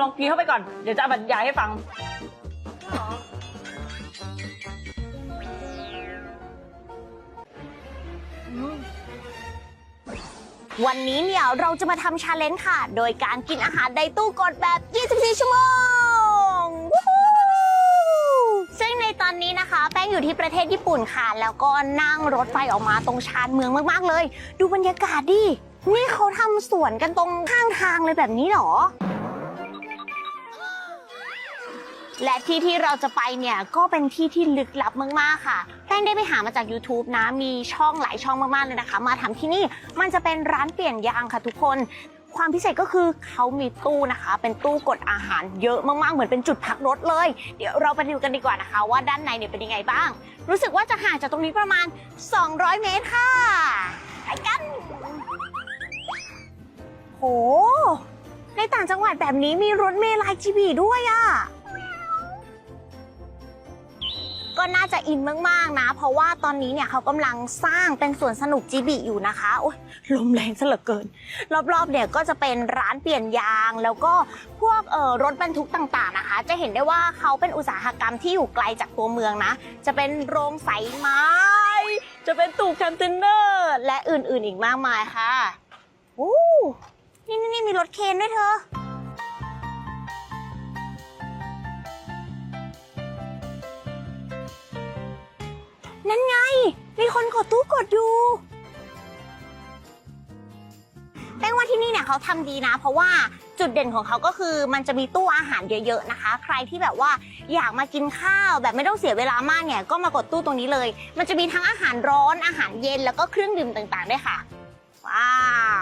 ลองกินเข้าไปก่อน เดี๋ยวจะบรรยายให้ฟัง วันนี้เนี่ยเราจะมาทำชาเลนจ์ค่ะ โดยการกินอาหารในตู้กดแบบ 24 ชั่วโมง ซึ่งในตอนนี้นะคะ แป้งอยู่ที่ประเทศญี่ปุ่นค่ะ แล้วก็นั่งรถไฟออกมาตรงชานเมืองมากๆเลย ดูบรรยากาศดิ นี่เขาทำสวนกันตรงข้างทางเลยแบบนี้เหรอ และที่ที่เราจะไปเนี่ยก็เป็นที่ที่ลึกลับมากๆค่ะ แป้งได้ไปหามาจาก YouTube นะ มีช่องหลายช่องมากๆเลยนะคะ มาทำที่นี่มันจะเป็นร้านเปลี่ยนยางค่ะทุกคน ความพิเศษก็คือเขามีตู้นะคะ เป็นตู้กดอาหารเยอะมากๆ เหมือนเป็นจุดพักรถเลย เดี๋ยวเราไปดูกันดีกว่านะคะ ว่าด้านในเนี่ยเป็นยังไงบ้าง รู้สึกว่าจะห่างจากตรงนี้ประมาณ 200 เมตรค่ะ ไปกัน โห ในต่างจังหวัดแบบนี้มีรถเมล์ไลายจีบีด้วยอะ ก็น่าจะอินมากๆนะ เพราะว่าตอนนี้เนี่ยเขากำลังสร้างเป็นสวนสนุกจีบีอยู่นะคะโอ้ยลมแรงซะเหลือเกิน รอบๆเนี่ยก็จะเป็นร้านเปลี่ยนยาง แล้วก็พวกเอ่อรถบรรทุกต่างๆนะคะ จะเห็นได้ว่าเขาเป็นอุตสาหกรรมที่อยู่ไกลจากตัวเมืองนะ จะเป็นโรงใสไม้ จะเป็นตู้คอนเทนเนอร์และอื่นๆอีกมากมายค่ะโอ้นี่นี่มีรถเคนด้วยเธอ นั่นไง มีคนกดตู้กดอยู่แป้งว่าที่นี่เนี่ยเขาทำดีนะ เพราะว่าจุดเด่นของเขาก็คือมันจะมีตู้อาหารเยอะๆนะคะ ใครที่แบบว่าอยากมากินข้าวแบบไม่ต้องเสียเวลามากเนี่ยก็มากดตู้ตรงนี้เลย มันจะมีทั้งอาหารร้อนอาหารเย็นแล้วก็เครื่องดื่มต่างๆด้วยค่ะ ว้า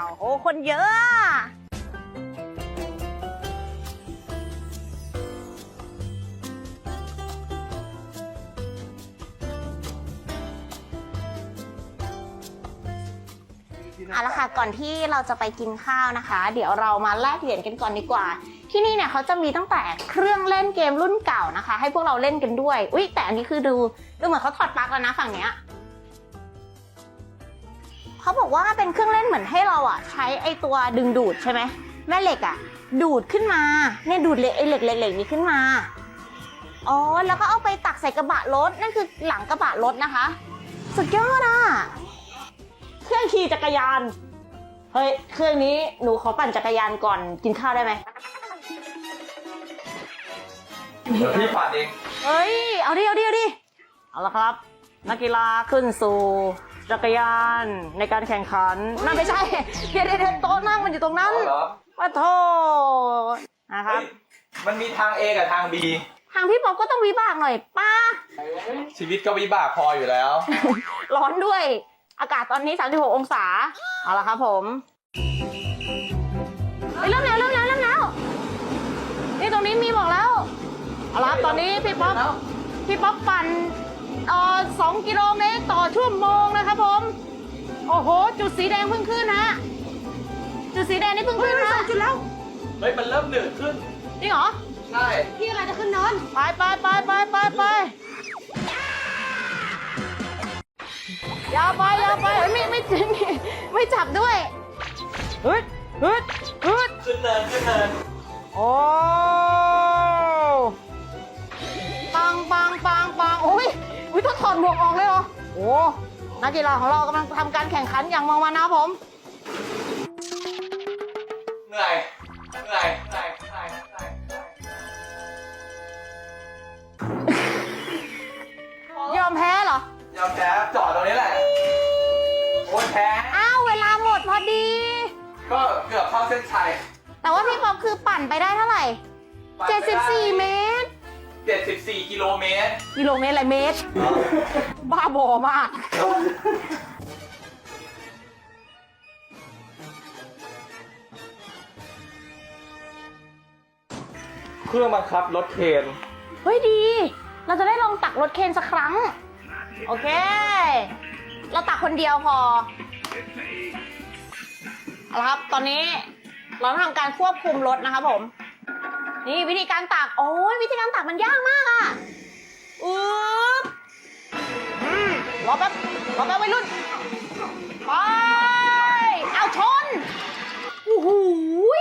ว โอ้คนเยอะ เอาละค่ะก่อนที่เราจะไปกินข้าวนะคะ เดี๋ยวเรามาแลกเหรียญกันก่อนดีกว่า ที่นี่เนี่ยเขาจะมีตั้งแต่เครื่องเล่นเกมรุ่นเก่านะคะ ให้พวกเราเล่นกันด้วยอุ๊ยแต่อันนี้คือดูดูเหมือนเขาถอดปลั๊กแล้วนะฝั่งเนี้ยเขาบอกว่าเป็นเครื่องเล่นเหมือนให้เราอะ ใช้ไอตัวดึงดูดใช่ไหมแม่เหล็กอะ ดูดขึ้นมาเนี่ยดูดเหล็กไอเหล็กเหล็กนี้ขึ้นมาอ๋อแล้วก็เอาไปตักใส่กระบะรถนั่นคือหลังกระบะรถนะคะ สุดยอดอะ เครื่องขี่จักรยาน เฮ้ย เครื่องนี้หนูขอปั่นจักรยานก่อนกินข้าวได้ไหมเดี๋ยวพี่ปัดเองเฮ้ย เอาดิ เอาดิ เอาดิ เอาละครับ นักกีฬาขึ้นสู่จักรยานในการแข่งขัน นั่นไม่ใช่ เดี๋ยวเดี๋ยวเดี๋ยวโต๊ะนั่งมันอยู่ตรงนั้นเอาเหรอว่าโทษนะครับเฮ้ยมันมีทาง A กับทาง B ทางพี่ป๊อปก็ต้องวิบากหน่อยป้าชีวิตก็วิบากพออยู่แล้ว ร้อนด้วย อากาศตอนนี้ 36 องศา เอาละครับผมเฮ้ยเริ่มแล้วเริ่มแล้วเริ่มแล้ว นี่ตรงนี้มีบอกแล้ว เอาละครับตอนนี้พี่ป๊อปพี่ป๊อปปั่นเอ่อสองกิโลเมตรต่อชั่วโมงนะครับผม โอ้โห จุดสีแดงเพิ่งขึ้นฮะ จุดสีแดงนี่เพิ่งขึ้นฮะจุดแล้ว เฮ้ย มันเริ่มเหนืดขึ้น จริงเหรอ ใช่ พี่อะไรจะขึ้นนอนไปไปไปไปไปไป อยาวไปอยาวไปเฮ้ยไม่ไม่ไม่ไม่ไม่จับด้วยฮึดฮึดฮึดขึ้นเนินขึ้นเนินโอ้ปังปังปังปังโอ้ยอุ้ยต้องถอดหมวกออกเลยเหรอโอ้นักกีฬาของเรากำลังทำการแข่งขันอย่างเมามันนะครับผม เหนื่อยเหนื่อยเหนื่อยเหนื่อย เกือบเข้าเส้นชัยแต่ว่าพี่ป๊อปคือปั่นไปได้เท่าไหร่74 เมตร 74 กิโลเมตร กิโลเมตรอะไรเมตร บ้าบอมาก เครื่องบังคับรถเคนเฮ้ยดี เราจะได้ลองตักรถเคนสักครั้ง โอเค เราตักคนเดียวพอ เอาละครับ ตอนนี้ เราทำการควบคุมรถนะครับผม นี่วิธีการตักโอ้ยวิธีการตักมันยากมากอะอึ๊บอืมรอแป๊บรอแป๊บวัยรุ่นไปเอาชนโอ้โห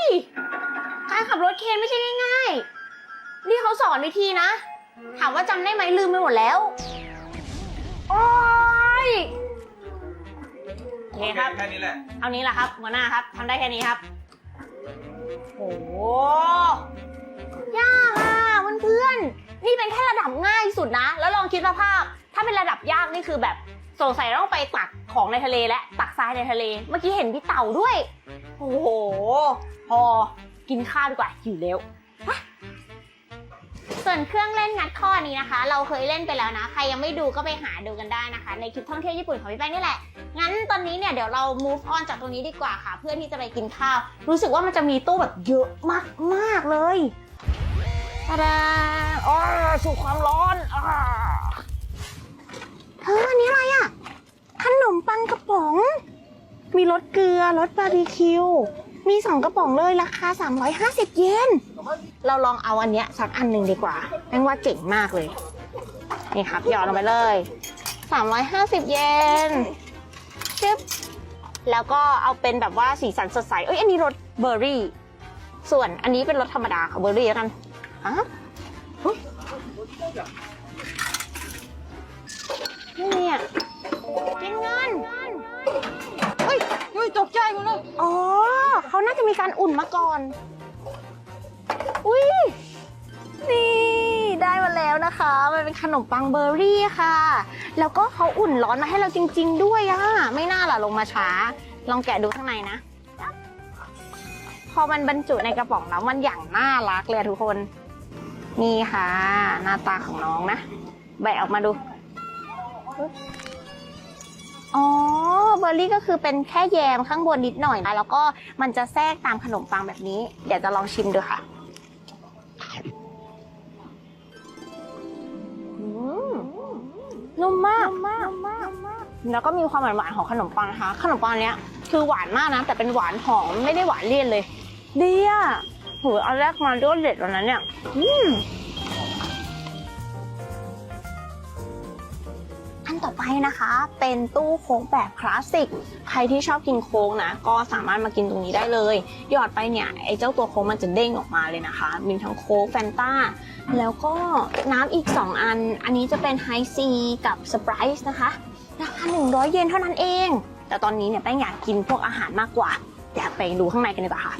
ยใครการขับรถเคนไม่ใช่ง่ายๆ นี่เขาสอนวิธีนะ ถามว่าจำได้ไหมลืมไปหมดแล้ว โอ้ยโอเคครับ แค่นี้แหละ เอานี้แหละครับหัวหน้าครับทำได้แค่นี้ครับ โหยากอะเพื่อนๆนี่เป็นแค่ระดับง่ายสุดนะ แล้วลองคิดสภาพ ถ้าเป็นระดับยากนี่คือแบบสงสัยต้องไปตักของในทะเลและตักทรายในทะเล เมื่อกี้เห็นพี่เต่าด้วย โอ้โห พอกินข้าวดีกว่าหิวแล้ว ส่วนเครื่องเล่นงัดข้อนี้นะคะ เราเคยเล่นไปแล้วนะ ใครยังไม่ดูก็ไปหาดูกันได้นะคะ ในคลิปท่องเที่ยวญี่ปุ่นของพี่แป้งนี่แหละ งั้นตอนนี้เนี่ยเดี๋ยวเรา move on จากตรงนี้ดีกว่าค่ะ เพื่อที่จะไปกินข้าว รู้สึกว่ามันจะมีตู้แบบเยอะมากมากๆเลยตาดาอ๋อสู่ความร้อนอ่าเธออันนี้อะไรอะขนมปังกระป๋อง มีรสเกลือรสบาร์บีคิว มีสองกระป๋องเลยราคา 350 เยน เราลองเอาอันเนี้ยสักอันหนึ่งดีกว่าแปลว่าเจ๋งมากเลย นี่ครับหยอดลงไปเลย 350 เยนชึบแล้วก็เอาเป็นแบบว่าสีสันสดใส เอ้ย อันนี้รสเบอร์รี่ ส่วนอันนี้เป็นรสธรรมดาค่ะเบอร์รี่แล้วกันอะเฮ้ยนี่เนี่ยกินเงิน เฮ้ยตกใจหมดเลยอ๋อเขาน่าจะมีการอุ่นมาก่อน อุ้ยนี่ได้มาแล้วนะคะ มันเป็นขนมปังเบอร์รี่ค่ะ แล้วก็เขาอุ่นร้อนมาให้เราจริง ๆ ด้วยอะไม่น่าล่ะลงมาช้า ลองแกะดูข้างในนะ พอมันบรรจุในกระป๋องแล้วมันอย่างน่ารักเลยทุกคน นี่ค่ะ หน้าตาของน้องนะ แบะออกมาดู อ๋อ เบอร์รี่ก็คือเป็นแค่แยมข้างบนนิดหน่อยนะแล้วก็มันจะแทรกตามขนมปังแบบนี้ เดี๋ยวจะลองชิมดูค่ะอืมนุ่มมากมากมากแล้วก็มีความหวานๆของขนมปังนะคะ ขนมปังเนี้ยคือหวานมากนะ แต่เป็นหวานหอมไม่ได้หวานเลี่ยนเลย ดีอะโหเอาแรกมาด้วยเด็ดวันนั้นเนี่ย อืม ต่อไปนะคะ เป็นตู้โค้งแบบคลาสสิก ใครที่ชอบกินโค้งนะ ก็สามารถมากินตรงนี้ได้เลย หยอดไปเนี่ยไอ้เจ้าตัวโค้งมันจะเด้งออกมาเลยนะคะ มีทั้งโค้กแฟนตาแล้วก็น้ำอีก 2 อัน อันนี้จะเป็นไฮซีกับสปรายส์นะคะ ราคา 100 เยนเท่านั้นเอง แต่ตอนนี้เนี่ยแป้งอยากกินพวกอาหารมากกว่า อยากไปดูข้างในกันดีกว่าค่ะ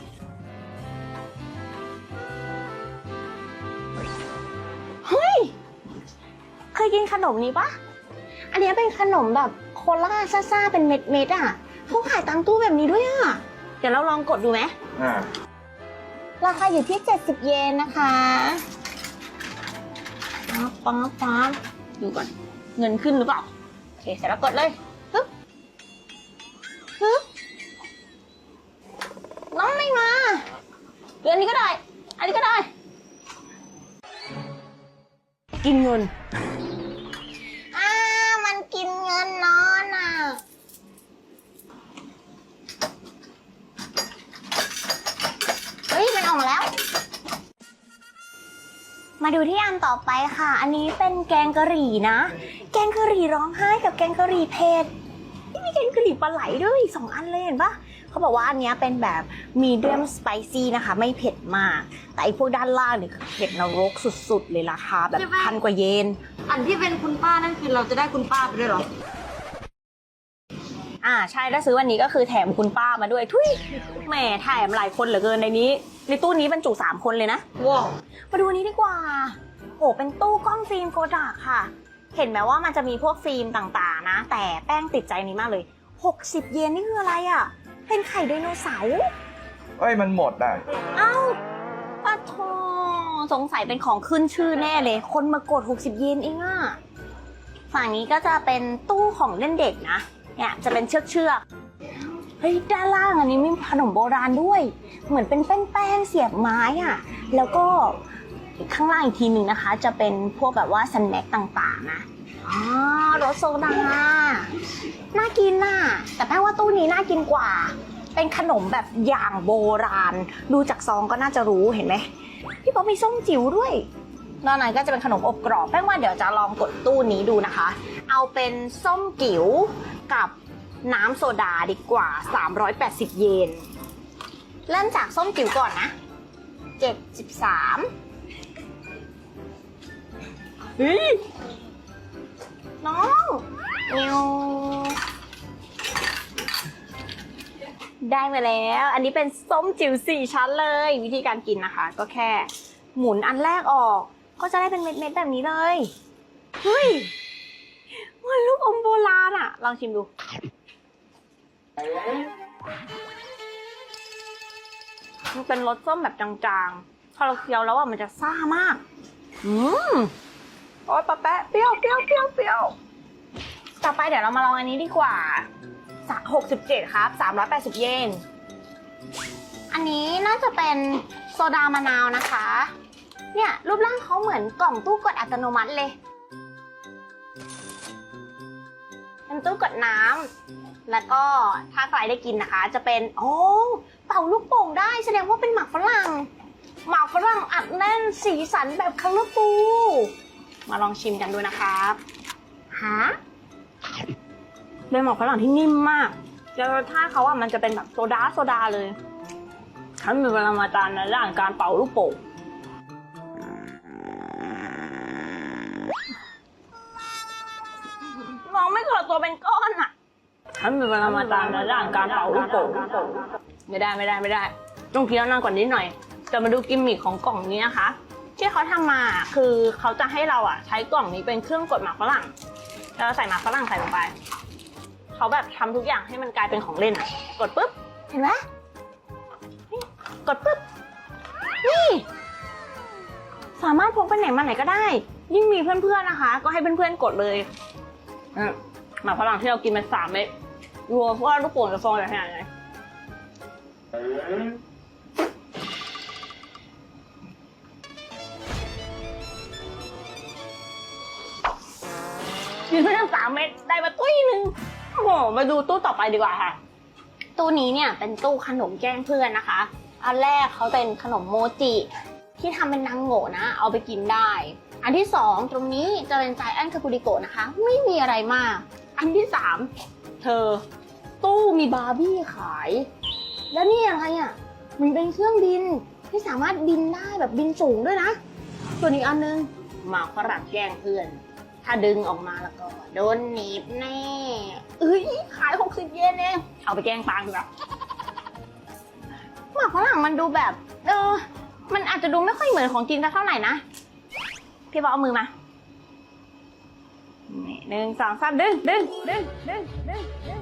เฮ้ย เคยกินขนมนี้ปะ นนี้เป็นขนมแบบโคลาซ่าๆเป็นเม็ดๆอะเขาขายตามตู้แบบนี้ด้วยอะ เดี๋ยวเราลองกดดูไหมอ่าราคาอยู่ที่ 70 เยนนะคะป๊าบป๊าบป๊าบดูก่อน เงินขึ้นหรือเปล่า โอเค เสร็จแล้วกดเลยปึ๊บปึ๊บน้องไม่มาเดือนนี้ก็ได้ อันนี้ก็ได้ กินเงิน อ่า มันกินเงินนอนอะ เฮ้ย มันออกมาแล้ว มาดู ที่อันต่อไปค่ะ อันนี้เป็นแกงกะหรี่นะ แกงกะหรี่ร้องไห้กับแกงกะหรี่เผ็ดนี่มีแกงกะหรี่ปลาไหลด้วยสองอันเลยเห็นปะเขาบอกว่าอันเนี้ยเป็นแบบมีเดียมสไปซี่นะคะ ไม่เผ็ดมาก แต่ไอ้พวกด้านล่างเนี่ยคือเผ็ดนรกสุดๆ เลยราคาแบบใช่ปะพันกว่าเยน อันที่เป็นคุณป้านั่นคือเราจะได้คุณป้าไปด้วยเหรอ อ่าใช่ถ้าซื้อวันนี้ก็คือแถมคุณป้ามาด้วยทุยแหมแถมหลายคนเหลือเกินในนี้ ในตู้นี้บรรจุสามคนเลยนะ ว้าว มาดูอันนี้ดีกว่า โอ้เป็นตู้กล้องฟิล์มโกดักค่ะ เห็นไหมว่ามันจะมีพวกฟิล์มต่างๆ นะ แต่แป้งติดใจนี้มากเลย 60 เยนนี่คืออะไรอะ่ะ เป็นไข่ไดโนเสาร์เอ้ยมันหมดอะ เอ้าปะโทสงสัยเป็นของขึ้นชื่อแน่เลย คนมากด 60 เยนเองอะ่ะฝั่งนี้ก็จะเป็นตู้ของเล่นเด็กนะ เนี่ยจะเป็นเชือกเชือกๆ เฮ้ยด้านล่างอันนี้มีขนมโบราณด้วย เหมือนเป็นแป้งๆเสียบไม้อะ แล้วก็ข้างล่างอีกทีหนึ่งนะคะ จะเป็นพวกแบบว่าสแน็คต่างๆนะอ๋อรสโซดา น่ากินน่ะ แต่แป้งว่าตู้นี้น่ากินกว่า เป็นขนมแบบอย่างโบราณ ดูจากซองก็น่าจะรู้เห็นไหม พี่ป๊อปมีส้มจิ๋วด้วย นอกนั้นก็จะเป็นขนมอบกรอบ แป้งว่าเดี๋ยวจะลองกดตู้นี้ดูนะคะ เอาเป็นส้มจิ๋วกับ น้ำโซดาดีกว่า 380 เยน เริ่มจากส้มจิ๋วก่อนนะเจ็ดสิบสามเฮ้ยน้องเนียวได้มาแล้ว อันนี้เป็นส้มจิ๋วสี่ชั้นเลย วิธีการกินนะคะ ก็แค่หมุนอันแรกออก ก็จะได้เป็นเม็ดๆแบบนี้เลย เฮ้ยมือนลูกอมโบราณอะลองชิมดู มันเป็นรสส้มแบบจางๆ พอเราเคี้ยวแล้วอะมันจะซ่ามาก อืมโอ้ยปะแปะเปรี้ยวเปรี้ยวเปรี้ยวเปรี้ยวต่อไปเดี๋ยวเรามาลองอันนี้ดีกว่าหกสิบเจ็ดครับสามร้อยแปดสิบเยน อันนี้น่าจะเป็นโซดามะนาวนะคะ เนี่ยรูปร่างเขาเหมือนกล่องตู้กดอัตโนมัติเลยเป็นตู้กดน้ำ แล้วก็ถ้าใครได้กินนะคะ จะเป็นโอ้เป่าลูกโป่งได้แสดงว่าเป็นหมากฝรั่ง หมากฝรั่งอัดแน่นสีสันแบบคัลเลอร์ฟูมาลองชิมกันดูนะครับฮะเป็นหมากฝรั่งที่นิ่มมากแล้วรสชาติเขาอะมันจะเป็นแบบโซดาโซดาเลยเขามีปรมาจารย์ในด้านการเป่าลูกโป่งมองไม่เกิดตัวเป็นก้อน ฉันมีเวลามาตามในด้านการเป่าลูกโป่งไม่ได้ไม่ได้ไม่ได้ ต้องเคี้ยวนานกว่านี้หน่อย จะมาดูกิมมิคของกล่องนี้นะคะ ที่เขาทำมาคือเขาจะให้เราอะ ใช้กล่องนี้เป็นเครื่องกดหมากฝรั่งแล้วเราใส่หมากฝรั่งใส่ลงไป เขาแบบทำทุกอย่างให้มันกลายเป็นของเล่นอะ กดปุ๊บ เห็นไหมกดปุ๊บ นี่ สามารถพกไปไหนมาไหนก็ได้ ยิ่งมีเพื่อนๆนะคะ ก็ให้เพื่อนๆกดเลยหมากฝรั่งที่เรากินไปสามเม็ด รวมว่าลูกโป่งจะฟองจะขนาดไหนกินไปตั้งสามเม็ดได้มาตุ้ยหนึ่งโอ้โหมาดูตู้ต่อไปดีกว่าค่ะ ตู้นี้เนี่ยเป็นตู้ขนมแกล้งเพื่อนนะคะ อันแรกเขาเป็นขนมโมจิ ที่ทำเป็นนางโง่นะ เอาไปกินได้ อันที่สองตรงนี้จะเป็นใจแอนคาปูริโกะนะคะ ไม่มีอะไรมาก อันที่สาม เธอ ตู้มีบาร์บี้ขาย แล้วนี่อะไรอะ มันเป็นเครื่องบินที่สามารถบินได้แบบบินสูงด้วยนะ ส่วนอีกอันนึงหมาฝรั่งแกล้งเพื่อน ถ้าดึงออกมาแล้วก็ โดนหนีบแน่ เอ้ย ขาย 60 เยนเอง เอาไปแกล้งปางดีกว่าหมาฝรั่งมันดูแบบ เออ มันอาจจะดูไม่ค่อยเหมือนของจริงสักเท่าไหร่นะ พี่บอกเอามือมา หนึ่งสองสามดึงดึงดึงดึงดึงดึง